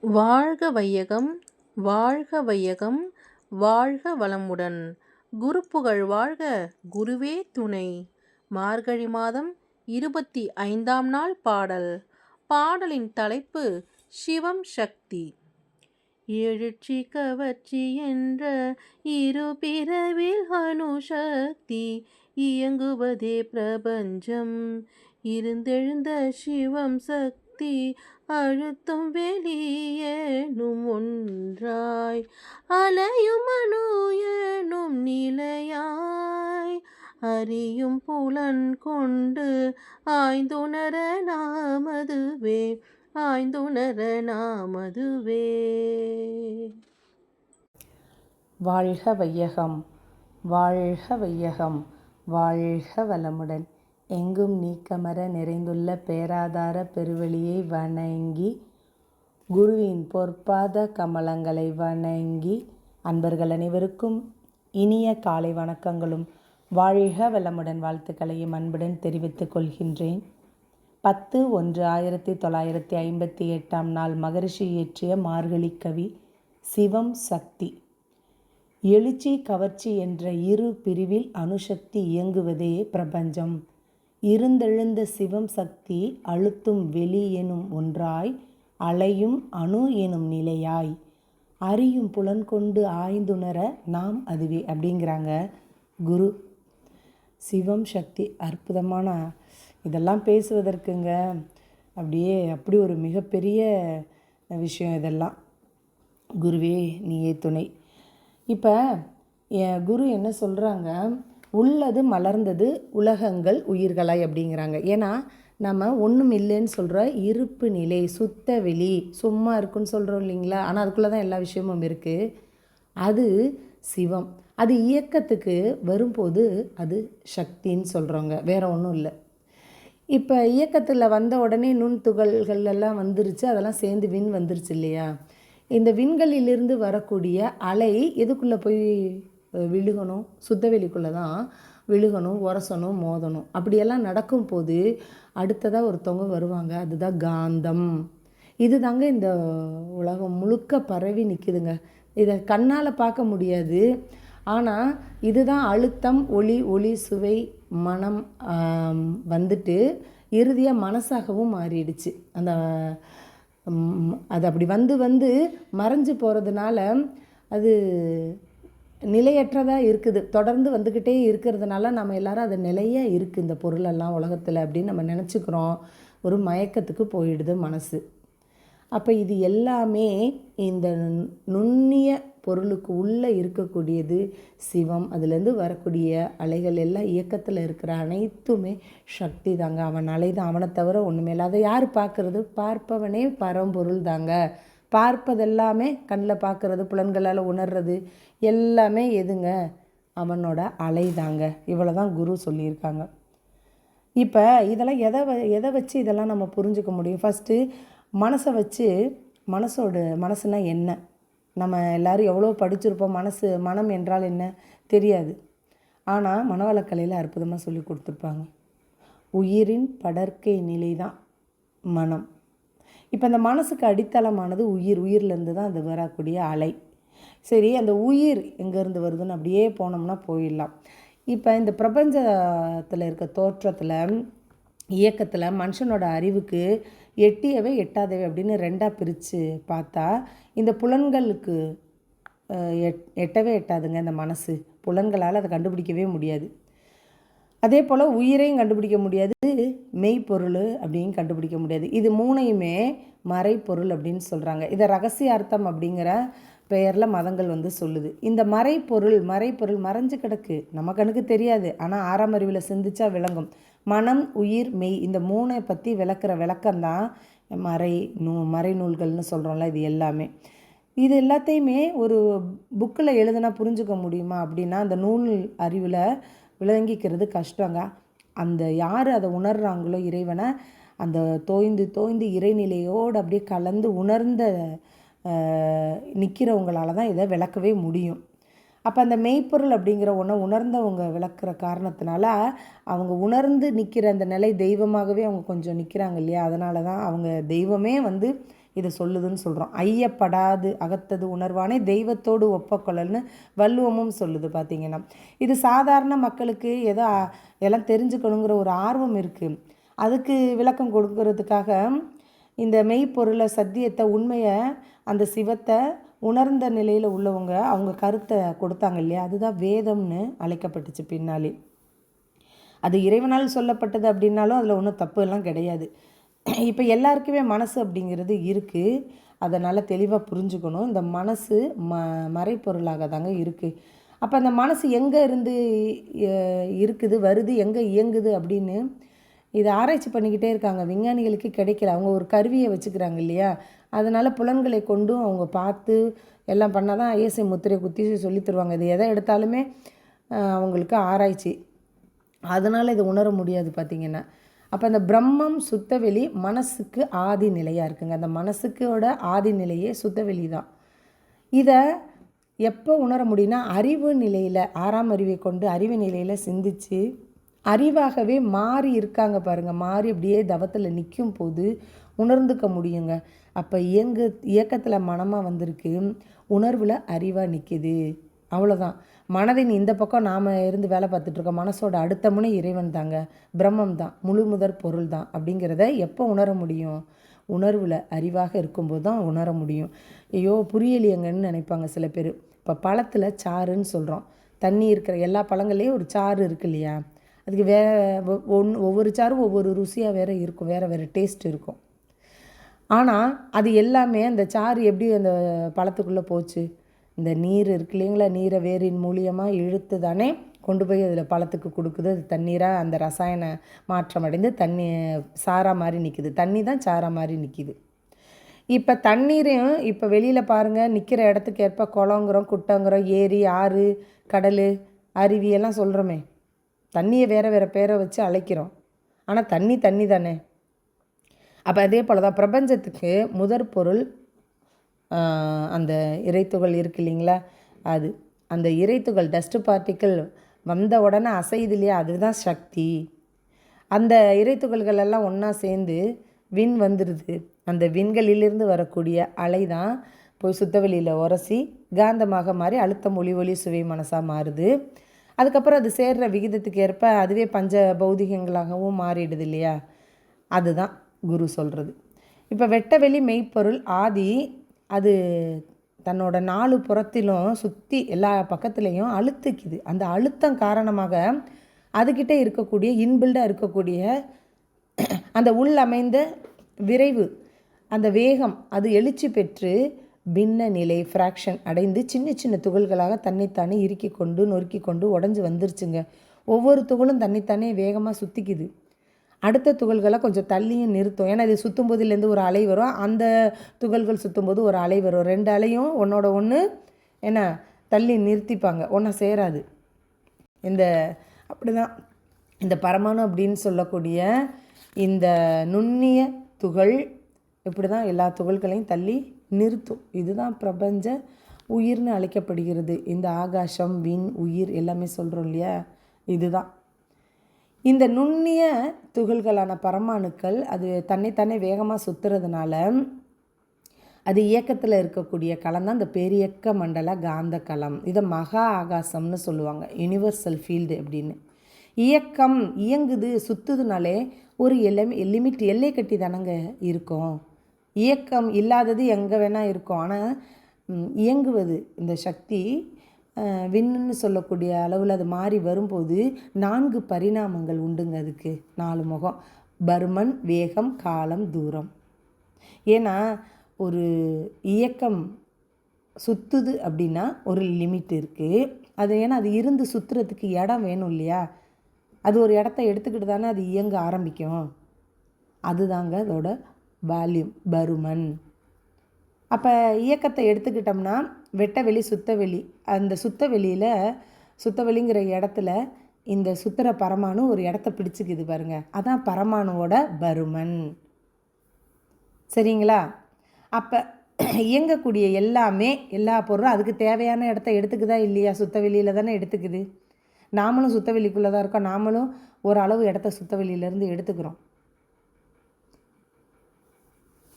வாழ்க வையகம் வாழ்க வையகம் வாழ்க வளமுடன். குருப்புகழ் வாழ்க குருவே துணை. மார்கழி மாதம் இருபத்தி ஐந்தாம் நாள் பாடல். பாடலின் தலைப்பு சிவம் சக்தி. எழுச்சி கவர்ச்சி என்ற இரு பிறவில் அணுசக்தி இயங்குவதே பிரபஞ்சம். இருந்தெழுந்த சிவம் சக்தி அழுத்தும் வெளியேனும் ஒன்றாய். அலையும் அணு எனும் நிலையாய். அறியும் புலன் கொண்டு ஆய்ந்துணர நாமதுவே ஆய்ந்துணர நாமதுவே. வாழ்க வையகம் வாழ்க வையகம் வாழ்க வளமுடன். எங்கும் நீக்கமர நிறைந்துள்ள பேராதார பெருவெளியை வணங்கி குருவின் பொற்பாத கமலங்களை வணங்கி அன்பர்கள் அனைவருக்கும் இனிய காலை வணக்கங்களும். வாழ்க வளமுடன் வாழ்த்துக்களையும் அன்புடன் தெரிவித்துக் கொள்கின்றேன். பத்து ஒன்று ஆயிரத்தி தொள்ளாயிரத்தி ஐம்பத்தி எட்டாம் நாள் மகரிஷி இயற்றிய மார்கழி கவி சிவம் சக்தி. எழுச்சி கவர்ச்சி என்ற இரு பிரிவில் அணுசக்தி இயங்குவதே பிரபஞ்சம். இருந்தெழுந்த சிவம் சக்தி அழுத்தும் வெளி எனும் ஒன்றாய் அலையும் அணு எனும் நிலையாய். அறியும் புலன் கொண்டு ஆய்ந்துணர நாம் அதுவே அப்படிங்கிறாங்க குரு. சிவம் சக்தி அற்புதமான இதெல்லாம் பேசுவதற்குங்க அப்படியே அப்படி ஒரு மிகப்பெரிய விஷயம் இதெல்லாம். குருவே நீயே துணை. இப்போ என் குரு என்ன சொல்கிறாங்க உள்ளது மலர்ந்தது உலகங்கள் உயிர்களாய் அப்படிங்கிறாங்க. ஏன்னா நம்ம ஒன்றும் இல்லைன்னு சொல்கிற இருப்பு நிலை சுத்த வெளி சும்மா இருக்குன்னு சொல்கிறோம் இல்லைங்களா? ஆனால் அதுக்குள்ளே தான் எல்லா விஷயமும் இருக்குது அது சிவம். அது இயக்கத்துக்கு வரும்போது அது சக்தின்னு சொல்கிறோங்க வேற ஒன்றும் இல்லை. இப்போ இயக்கத்தில் வந்த உடனே நுண்துகள்கள் எல்லாம் வந்துருச்சு. அதெல்லாம் சேர்ந்து விண் வந்துருச்சு இல்லையா? இந்த விண்களிலிருந்து வரக்கூடிய அலை எதுக்குள்ளே போய் விழுகணும் சுத்தவெளிக்குள்ளே தான் விழுகணும் உரசணும் மோதணும். அப்படியெல்லாம் நடக்கும்போது அடுத்ததாக ஒருத்தவங்க வருவாங்க. அதுதான் காந்தம். இது தாங்க இந்த உலகம் முழுக்க பரவி நிற்குதுங்க இதை கண்ணால் பார்க்க முடியாது. ஆனால் இதுதான் அழுத்தம் ஒளி ஒளி சுவை மனம் வந்துட்டு இறுதியாக மனசாகவும் மாறிடுச்சு. அந்த அது அப்படி வந்து வந்து மறைஞ்சு போகிறதுனால அது நிலையற்றதாக இருக்குது. தொடர்ந்து வந்துக்கிட்டே இருக்கிறதுனால நம்ம எல்லாரும் அது நிலையாக இருக்குது இந்த பொருளெல்லாம் உலகத்தில் அப்படின்னு நம்ம நினச்சிக்கிறோம். ஒரு மயக்கத்துக்கு போயிடுது மனசு. அப்போ இது எல்லாமே இந்த நுண்ணிய பொருளுக்கு உள்ளே இருக்கக்கூடியது சிவம். அதுலேருந்து வரக்கூடிய அலைகள் எல்லாம் இயக்கத்தில் இருக்கிற அனைத்துமே சக்தி தாங்க. அவன் அலை தான் அவனை தவிர ஒன்றுமே இல்லை. அதை யார் பார்க்குறது? பார்ப்பவனே பரம்பொருள் தாங்க. பார்ப்பதெல்லாமே கண்ணில் பார்க்குறது புலன்களால் உணர்றது எல்லாமே எதுங்க? அவனோட அலை தாங்க இவ்வளோ தான் குரு சொல்லியிருக்காங்க. இப்போ இதெல்லாம் எதை எதை வச்சு இதெல்லாம் நம்ம புரிஞ்சுக்க முடியும்? ஃபஸ்ட்டு மனசை வச்சு மனசோட மனசுனால் என்ன? நம்ம எல்லோரும் எவ்வளோ படிச்சிருப்போம்? மனசு மனம் என்றால் என்ன? தெரியாது. ஆனால் மனவளக்கலையில் அற்புதமாக சொல்லி கொடுத்துருப்பாங்க. உயிரின் படற்கை நிலை தான் மனம். இப்போ அந்த மனசுக்கு அடித்தளமானது உயிர். உயிர்லேருந்து தான் அது வரக்கூடிய அலை. சரி அந்த உயிர் எங்கேருந்து வருதுன்னு அப்படியே போனோம்னா போயிடலாம். இப்போ இந்த பிரபஞ்சத்தில் இருக்க தோற்றத்தில் இயக்கத்தில் மனுஷனோட அறிவுக்கு எட்டியவை எட்டாதவை அப்படின்னு ரெண்டாக பிரித்து பார்த்தா இந்த புலன்களுக்கு எட் எட்டவே எட்டாதுங்க இந்த மனசு. புலன்களால் அதை கண்டுபிடிக்கவே முடியாது. அதே போல் உயிரையும் கண்டுபிடிக்க முடியாது மெய்ப்பொருள் அப்படின்னு கண்டுபிடிக்க முடியாது. இது மூணையுமே மறைப்பொருள் அப்படின்னு சொல்கிறாங்க இதை ரகசிய அர்த்தம் அப்படிங்கிற பெயரில் மதங்கள் வந்து சொல்லுது. இந்த மறைப்பொருள் மறைப்பொருள் மறைஞ்சு கிடக்கு. நம்ம கணக்கு தெரியாது. ஆனால் ஆறாம் அறிவில் சிந்திச்சா விளங்கும். மனம் உயிர் மெய் இந்த மூணை பற்றி விளக்குற விளக்கம்தான் மறை நூ மறை நூல்கள்னு சொல்கிறோம்ல இது எல்லாமே. இது எல்லாத்தையுமே ஒரு புக்கில் எழுதுனா புரிஞ்சுக்க முடியுமா அப்படின்னா அந்த நூல் அறிவில் விளங்கிக்கிறது கஷ்டங்க. அந்த யார் அதை உணர்கிறாங்களோ இறைவனை அந்த தோய்ந்து தோய்ந்து இறைநிலையோடு அப்படியே கலந்து உணர்ந்த நிற்கிறவங்களால தான் இதை விளக்கவே முடியும். அப்போ அந்த மெய்ப்பொருள் அப்படிங்கிற ஒன்றை உணர்ந்தவங்க விளக்குற காரணத்தினால அவங்க உணர்ந்து நிற்கிற அந்த நிலை தெய்வமாகவே அவங்க கொஞ்சம் நிற்கிறாங்க இல்லையா? அதனால தான் அவங்க தெய்வமே வந்து இது சொல்லுதுன்னு சொல்கிறோம் ஐயப்படாது அகத்தது உணர்வானே தெய்வத்தோடு ஒப்பக்கொள்ளல்னு வள்ளுவமும் சொல்லுது பார்த்தீங்கன்னா இது சாதாரண மக்களுக்கு ஏதோ எல்லாம் தெரிஞ்சுக்கணுங்கிற ஒரு ஆர்வம் இருக்குது அதுக்கு விளக்கம் கொடுக்கறதுக்காக இந்த மெய்ப்பொருளை சத்தியத்தை உண்மையை அந்த சிவத்தை உணர்ந்த நிலையில் உள்ளவங்க அவங்க கருத்தை கொடுத்தாங்க இல்லையா? அதுதான் வேதம்னு அழைக்கப்பட்டுச்சு பின்னாலே. அது இறைவனால் சொல்லப்பட்டது அப்படின்னாலும் அதில் ஒன்றும் தப்பு எல்லாம் கிடையாது. இப்போ எல்லாருக்குமே மனசு அப்படிங்கிறது இருக்குது அதை நல்லா தெளிவாக புரிஞ்சுக்கணும். இந்த மனசு ம மறைப்பொருளாக தாங்க இருக்குது அப்போ அந்த மனசு எங்கே இருந்து இருக்குது வருது எங்கே இயங்குது அப்படின்னு இதை ஆராய்ச்சி பண்ணிக்கிட்டே இருக்காங்க. விஞ்ஞானிகளுக்கு கிடைக்கல. அவங்க ஒரு கருவியை வச்சுக்கிறாங்க இல்லையா? அதனால் புலன்களை கொண்டும் அவங்க பார்த்து எல்லாம் பண்ணால் தான் ஐஎஸ்ஐ முத்திரை குத்தி சொல்லி தருவாங்க. இது எதை எடுத்தாலுமே அவங்களுக்கு ஆராய்ச்சி. அதனால் இதை உணர முடியாது பார்த்தீங்கன்னா அப்போ அந்த பிரம்மம் சுத்தவெளி மனசுக்கு ஆதி நிலையாக இருக்குங்க. அந்த மனசுக்கோட ஆதி நிலையே சுத்தவெளி தான். இதை எப்போ உணர முடியும்னா அறிவு நிலையில் ஆறாம் அறிவை கொண்டு அறிவு நிலையில் சிந்திச்சு அறிவாகவே மாறி இருக்காங்க பாருங்க. மாறி அப்படியே தவத்தில் நிற்கும் போது உணர்ந்துக்க முடியுங்க. அப்போ இயங்கு இயக்கத்தில் மனமாக வந்திருக்கு. உணர்வில் அறிவாக நிற்கிது அவ்வளோதான் மனதின் இந்த பக்கம் நாம் இருந்து வேலை பார்த்துட்ருக்கோம் மனசோட அடுத்த முனை இறைவன் தாங்க. பிரம்மம் தான். முழு முதற் பொருள் தான் அப்படிங்கிறத எப்போ உணர முடியும்? உணர்வில் அறிவாக இருக்கும்போது தான் உணர முடியும். ஐயோ புரியலையங்கன்னு நினைப்பாங்க சில பேர். இப்போ பழத்தில் சாறுன்னு சொல்கிறோம் தண்ணி இருக்கிற எல்லா பழங்கள்லேயும் ஒரு சாறு இருக்கு இல்லையா? அதுக்கு வேறு ஒன் ஒவ்வொரு சாரும் ஒவ்வொரு ருசியாக வேறு இருக்கும். வேறு வேறு டேஸ்ட் இருக்கும். ஆனால் அது எல்லாமே அந்த சாறு எப்படி அந்த பழத்துக்குள்ளே போச்சு? இந்த நீர் இருக்கு இல்லைங்களா? நீரை வேரின் மூலியமாக இழுத்து தானே கொண்டு போய் அதில் பழத்துக்கு கொடுக்குது. அது தண்ணீராக அந்த ரசாயன மாற்றம் அடைந்து தண்ணி சாரா மாதிரி நிற்கிது தண்ணி தான் சாரா மாதிரி நிற்கிது இப்போ தண்ணீரையும் இப்போ வெளியில் பாருங்கள் நிற்கிற இடத்துக்கு ஏற்ப குளங்கிறோம் குட்டங்கிறோம் ஏரி ஆறு கடல் அருவி எல்லாம் சொல்கிறோமே தண்ணியை வேறு வேறு பேரை வச்சு அழைக்கிறோம். ஆனால் தண்ணி தண்ணி தானே. அப்போ அதே போல் தான் பிரபஞ்சத்துக்கு முதற் பொருள் அந்த இறைத்துகள் இருக்கு இல்லைங்களா? அது அந்த இறைத்துகள் டஸ்ட் பார்ட்டிக்கிள் வந்த உடனே அசையுது இல்லையா? அதுதான் சக்தி. அந்த இறைத்துகள்கள் எல்லாம் ஒன்றா சேர்ந்து விண் வந்துடுது அந்த விண்களிலிருந்து வரக்கூடிய அலை தான் போய் சுத்தவெளியில் உரசி காந்தமாக மாறி அழுத்தம் ஒளி ஒளி சுவை மனசாக மாறுது. அதுக்கப்புறம் அது சேர்ற விகிதத்துக்கு ஏற்ப அதுவே பஞ்ச பௌதிகங்களாகவும் மாறிடுது இல்லையா? அதுதான் குரு சொல்கிறது இப்போ வெட்டவெளி மெய்ப்பொருள் ஆதி அது தன்னோட நாலு புறத்திலும் சுற்றி எல்லா பக்கத்துலேயும் அழுத்திக்குது. அந்த அழுத்தம் காரணமாக அதுக்கிட்ட இருக்கக்கூடிய இன்பில்டாக இருக்கக்கூடிய அந்த உள் அமைந்த விரைவு அந்த வேகம் அது எழுச்சி பெற்று பின்ன நிலை ஃப்ராக்ஷன் அடைந்து சின்ன சின்ன துகள்களாக தன்னைத்தானே இறுக்கி கொண்டு நொறுக்கி கொண்டு உடஞ்சி வந்துருச்சுங்க. ஒவ்வொரு துகளும் தன்னைத்தானே வேகமாக சுற்றிக்குது அடுத்த துகள்களை கொஞ்சம் தள்ளியும் நிறுத்தும். ஏன்னா இது சுற்றும் போதுலேருந்து ஒரு அலை வரும். அந்த துகள்கள் சுற்றும் போது ஒரு அலை வரும். ரெண்டு அலையும் ஒன்றோட ஒன்று என்ன தள்ளி நிறுத்திப்பாங்க. ஒன்றா சேராது. இந்த அப்படிதான். இந்த பரமாணு அப்படின்னு சொல்லக்கூடிய இந்த நுண்ணிய துகள் இப்படி தான் எல்லா துகள்களையும் தள்ளி நிறுத்தும். இதுதான் பிரபஞ்ச உயிர்னு அழைக்கப்படுகிறது. இந்த ஆகாசம் விண் உயிர் எல்லாமே சொல்கிறோம் இல்லையா? இதுதான். இந்த நுண்ணிய துகள்களான பரமாணுக்கள் அது தன்னைத்தானே வேகமாக சுற்றுறதுனால அது இயக்கத்தில் இருக்கக்கூடிய களம் தான் இந்த பெரியக்க மண்டல காந்த களம் இதை மகா ஆகாசம்னு சொல்லுவாங்க. யுனிவர்சல் ஃபீல்டு அப்படின்னு. இயக்கம் இயங்குது சுற்றுதுனாலே ஒரு எல்லை லிமிட் எல்லை கட்டி தானங்க இருக்கும். இயக்கம் இல்லாதது எங்கே வேணால் இருக்கும். ஆனால் இயங்குவது இந்த சக்தி விண்ணுன்னு சொல்லக்கூடிய அளவில் அது மாறி வரும்போது நான்கு பரிணாமங்கள் உண்டுங்க அதுக்கு. நாலு முகம். பருமன் வேகம் காலம் தூரம். ஏன்னா ஒரு இயக்கம் சுற்றுது அப்படின்னா ஒரு லிமிட் இருக்குது அது ஏன்னா அது இருந்து சுற்றுறதுக்கு இடம் வேணும் இல்லையா? அது ஒரு இடத்த எடுத்துக்கிட்டு தானே அது இயங்க ஆரம்பிக்கும். அதுதாங்க அதோட வால்யூம் பருமன். அப்போ இயக்கத்தை எடுத்துக்கிட்டோம்னா வெட்டவெளி சுத்தவெளி அந்த சுத்தவெளியில் சுத்தவெளிங்கிற இடத்துல இந்த சுத்திர பரமானு ஒரு இடத்த பிடிச்சிக்குது பாருங்க. அதான் பரமானுவோட பருமன். சரிங்களா? அப்போ இயங்கக்கூடிய எல்லாமே எல்லா பொருளும் அதுக்கு தேவையான இடத்த எடுத்துக்குதா இல்லையா? சுத்தவெளியில் தானே எடுத்துக்குது. நாமளும் சுத்த வெளிக்குள்ளே தான் இருக்கோம். நாமளும் ஓரளவு இடத்த சுத்தவெளியிலேருந்து எடுத்துக்கிறோம்.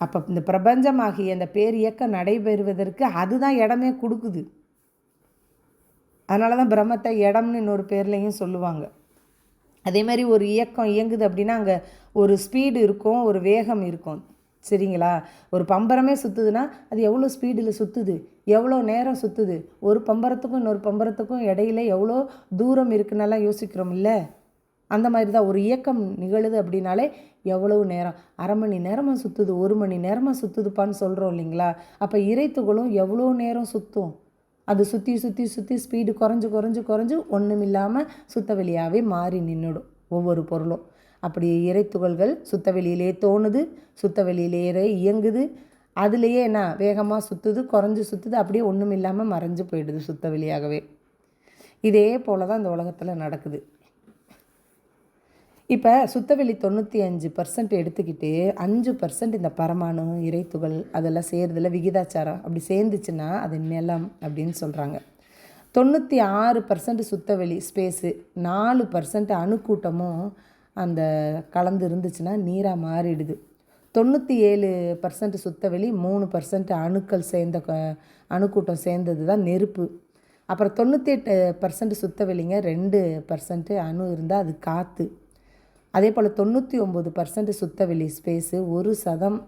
அப்போ இந்த பிரபஞ்சமாகிய அந்த பேர் இயக்கம் நடைபெறுவதற்கு அதுதான் இடமே கொடுக்குது. அதனால தான் பிரம்மத்தை இடம்னு இன்னொரு பேர்லையும் சொல்லுவாங்க. அதே மாதிரி ஒரு இயக்கம் இயங்குது அப்படின்னா அங்கே ஒரு ஸ்பீடு இருக்கும் ஒரு வேகம் இருக்கும். சரிங்களா? ஒரு பம்பரமே சுற்றுதுன்னா அது எவ்வளோ ஸ்பீடில் சுற்றுது எவ்வளோ நேரம் சுற்றுது ஒரு பம்பரத்துக்கும் இன்னொரு பம்பரத்துக்கும் இடையில எவ்வளோ தூரம் இருக்குன்னெல்லாம் யோசிக்கிறோம் இல்லை? அந்த மாதிரி தான் ஒரு இயக்கம் நிகழுது அப்படின்னாலே எவ்வளவு நேரம்? அரை மணி நேரமாக சுற்றுது ஒரு மணி நேரமாக சுற்றுதுப்பான்னு சொல்கிறோம் இல்லைங்களா? அப்போ இறைத்துகளும் எவ்வளோ நேரம் சுற்றும் அது சுற்றி சுற்றி சுற்றி ஸ்பீடு குறைஞ்சு குறைஞ்சு குறைஞ்சு ஒன்றும் இல்லாமல் சுத்த வெளியாகவே மாறி நின்றுடும் ஒவ்வொரு பொருளும். அப்படி இறைத்துகள்கள் சுத்த வெளியிலே தோணுது சுத்த வெளியிலேயே இயங்குது. அதுலேயே என்ன? வேகமாக சுற்றுது குறைஞ்சு சுற்றுது அப்படியே ஒன்றும் இல்லாமல் மறைஞ்சு போயிடுது சுத்த வெளியாகவே. இதே போல தான் இந்த உலகத்தில் நடக்குது. இப்போ சுத்தவெளி தொண்ணூற்றி அஞ்சு பர்சன்ட் எடுத்துக்கிட்டு அஞ்சு பர்சன்ட் இந்த பரமாணு இறைத்துகள் அதெல்லாம் சேர்றதில் விகிதாச்சாரம். அப்படி சேர்ந்துச்சுன்னா அது நிலம் அப்படின்னு சொல்கிறாங்க தொண்ணூற்றி ஆறு பர்சன்ட் சுத்தவெளி ஸ்பேஸு நாலு பர்சன்ட் அணுக்கூட்டமும் அந்த கலந்து இருந்துச்சுன்னா நீராக மாறிடுது. தொண்ணூற்றி ஏழு பர்சன்ட் சுத்தவெளி மூணு பர்சன்ட் அணுக்கள் சேர்ந்த அணுக்கூட்டம் சேர்ந்தது தான் நெருப்பு. அப்புறம் தொண்ணூற்றி எட்டு பர்சன்ட் சுத்தவெளிங்க ரெண்டு பர்சன்ட் அணு இருந்தால் அது காற்று அதே போல் தொண்ணூற்றி ஒம்பது பர்சன்ட் சுத்தவெளி ஸ்பேஸு ஒரு சதம்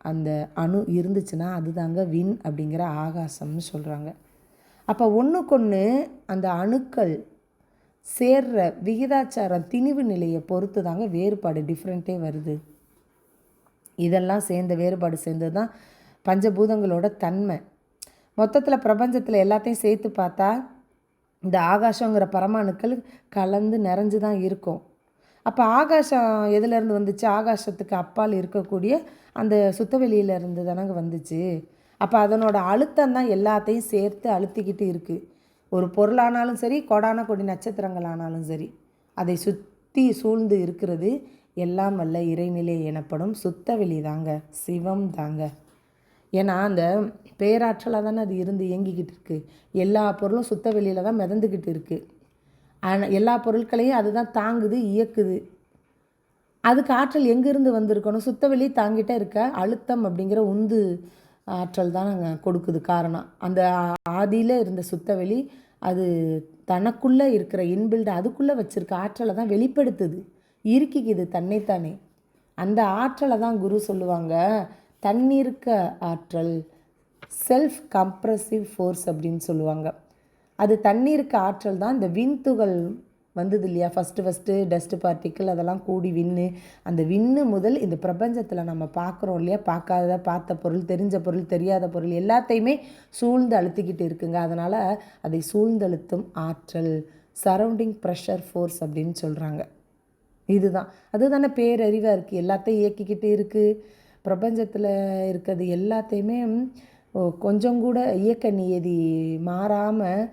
அந்த அணு இருந்துச்சுன்னா அதுதாங்க விண் அப்படிங்கிற ஆகாசம்னு சொல்கிறாங்க அப்போ ஒன்றுக்கொன்று அந்த அணுக்கள் சேர்ற விகிதாச்சாரம் திணிவு நிலையை பொறுத்து தாங்க வேறுபாடு டிஃப்ரெண்ட்டே வருது. இதெல்லாம் சேர்ந்த வேறுபாடு சேர்ந்தது தான் பஞ்சபூதங்களோட தன்மை. மொத்தத்தில் பிரபஞ்சத்தில் எல்லாத்தையும் சேர்த்து பார்த்தா இந்த ஆகாசங்கிற பரமாணுக்கள் கலந்து நிறைஞ்சு தான் இருக்கும். அப்போ ஆகாசம் எதுலேருந்து வந்துச்சு? ஆகாசத்துக்கு அப்பால் இருக்கக்கூடிய அந்த சுத்தவெளியிலேருந்து தானங்க வந்துச்சு. அப்போ அதனோட அழுத்தம் தான் எல்லாத்தையும் சேர்த்து அழுத்திக்கிட்டு இருக்குது ஒரு பொருளானாலும் சரி கொடான கொடி நட்சத்திரங்கள் ஆனாலும் சரி அதை சுற்றி சூழ்ந்து இருக்கிறது எல்லாம் வல்ல இறைநிலை எனப்படும் சுத்தவெளி தாங்க சிவம் தாங்க. ஏன்னா அந்த பேராற்றலாக தானே அது இருந்து இயங்கிக்கிட்டு இருக்குது எல்லா பொருளும் சுத்த வெளியில் தான் மிதந்துக்கிட்டு இருக்குது எல்லா பொருட்களையும் அதுதான் தாங்குது இயக்குது. அதுக்கு ஆற்றல் எங்கேருந்து வந்திருக்கணும்? சுத்தவெளி தாங்கிட்டே இருக்க அழுத்தம் அப்படிங்கிற உந்து ஆற்றல் தான் நாங்கள் கொடுக்குது காரணம். அந்த ஆதியில் இருந்த சுத்தவெளி அது தனக்குள்ளே இருக்கிற இன்பில்டு அதுக்குள்ளே வச்சுருக்க ஆற்றலை தான் வெளிப்படுத்துது. இறுக்கிக்குது தன்னைத்தானே. அந்த ஆற்றலை தான் குரு சொல்லுவாங்க தன்னிருக்க ஆற்றல் செல்ஃப் கம்ப்ரெசிவ் ஃபோர்ஸ் அப்படின்னு சொல்லுவாங்க. அது தண்ணீருக்கு ஆற்றல் தான். இந்த விண்துகள் வந்தது இல்லையா? ஃபஸ்ட்டு ஃபஸ்ட்டு டஸ்ட்டு பார்ட்டிக்கிள் அதெல்லாம் கூடி விண்ணு அந்த விண்ணு முதல் இந்த பிரபஞ்சத்தில் நம்ம பார்க்குறோம் இல்லையா? பார்க்காத பார்த்த பொருள் தெரிஞ்ச பொருள் தெரியாத பொருள் எல்லாத்தையுமே சூழ்ந்து அழுத்திக்கிட்டு இருக்குங்க. அதனால் அதை சூழ்ந்தழுத்தும் ஆற்றல் சரௌண்டிங் ப்ரெஷர் ஃபோர்ஸ் அப்படின்னு சொல்கிறாங்க இதுதான். அதுதானே பேரறிவாக இருக்குது எல்லாத்தையும் இயக்கிக்கிட்டு இருக்குது பிரபஞ்சத்தில் இருக்கிறது எல்லாத்தையுமே கொஞ்சம் கூட இயக்க நியதி மாறாமல்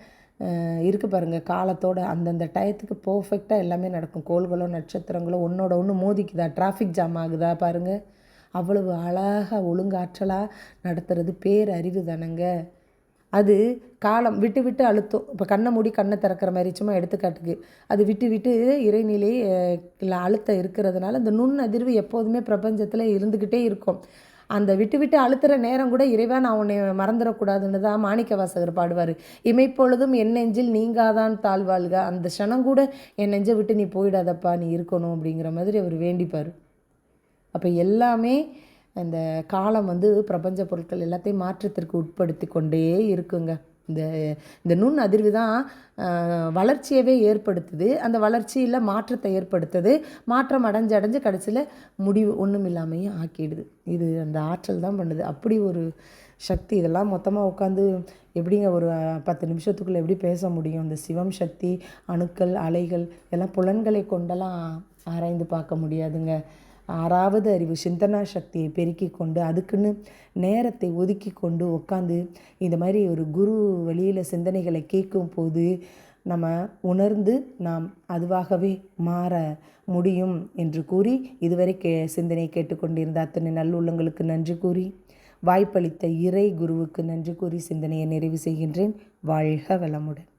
இருக்கு பாருங்கள் காலத்தோட அந்தந்த டயத்துக்கு பர்ஃபெக்டாக எல்லாமே நடக்கும். கோள்களோ நட்சத்திரங்களோ ஒன்றோட ஒன்று மோதிக்குதா? டிராஃபிக் ஜாம் ஆகுதா பாருங்கள் அவ்வளவு அழகாக ஒழுங்காற்றலாக நடத்துறது பேரறிவு தானங்க. அது காலம் விட்டு விட்டு அழுத்தும். இப்போ கண்ணை மூடி கண்ணை திறக்கிற மாதிரி சும்மா எடுத்துக்காட்டுக்கு. அது விட்டு விட்டு இறைநிலை இல்லை அழுத்தம் இருக்கிறதுனால இந்த நுண் அதிர்வு எப்போதுமே பிரபஞ்சத்தில் இருந்துக்கிட்டே இருக்கும். அந்த விட்டு விட்டு அழுத்துற நேரம் கூட இறைவா நான் உன்னை மறந்துடக்கூடாதுன்னு தான் மாணிக்க வாசகர் பாடுவார். இமைப்பொழுதும் என் நெஞ்சில் நீங்காதான் தாழ்வாள்க அந்த க்ஷணம் கூட என் நெஞ்சை விட்டு நீ போயிடாதப்பா நீ இருக்கணும் அப்படிங்கிற மாதிரி அவர் வேண்டிப்பார். அப்போ எல்லாமே அந்த காலம் வந்து பிரபஞ்ச பொருட்கள் எல்லாத்தையும் மாற்றத்திற்கு உட்படுத்தி கொண்டே இருக்குங்க. இந்த இந்த நுண் அதிர்வு தான் வளர்ச்சியவே ஏற்படுத்துது. அந்த வளர்ச்சியில் மாற்றத்தை ஏற்படுத்துது. மாற்றம் அடைஞ்சு அடைஞ்சு கடைசியில் முடிவு ஒன்றும் இல்லாமையும் ஆக்கிடுது. இது அந்த ஆற்றல் தான் பண்ணுது. அப்படி ஒரு சக்தி இதெல்லாம் மொத்தமாக உட்காந்து எப்படிங்க ஒரு பத்து நிமிஷத்துக்குள்ளே எப்படி பேச முடியும்? இந்த சிவம் சக்தி அணுக்கள் அலைகள் எல்லாம் புலன்களை கொண்டெல்லாம் ஆராய்ந்து பார்க்க முடியாதுங்க. ஆறாவது அறிவு சிந்தனா சக்தியை பெருக்கி கொண்டு அதுக்குன்னு நேரத்தை ஒதுக்கி கொண்டு உட்காந்து இந்த மாதிரி ஒரு குரு வழியில் சிந்தனைகளை கேட்கும் போது நம்ம உணர்ந்து நாம் அதுவாகவே மாற முடியும் என்று கூறி இதுவரை கே சிந்தனை கேட்டுக்கொண்டிருந்த அத்தனை நல்லுள்ளங்களுக்கு நன்றி கூறி வாய்ப்பளித்த இறை குருவுக்கு நன்றி கூறி சிந்தனையை நிறைவு செய்கின்றேன். வாழ்க வளமுடன்.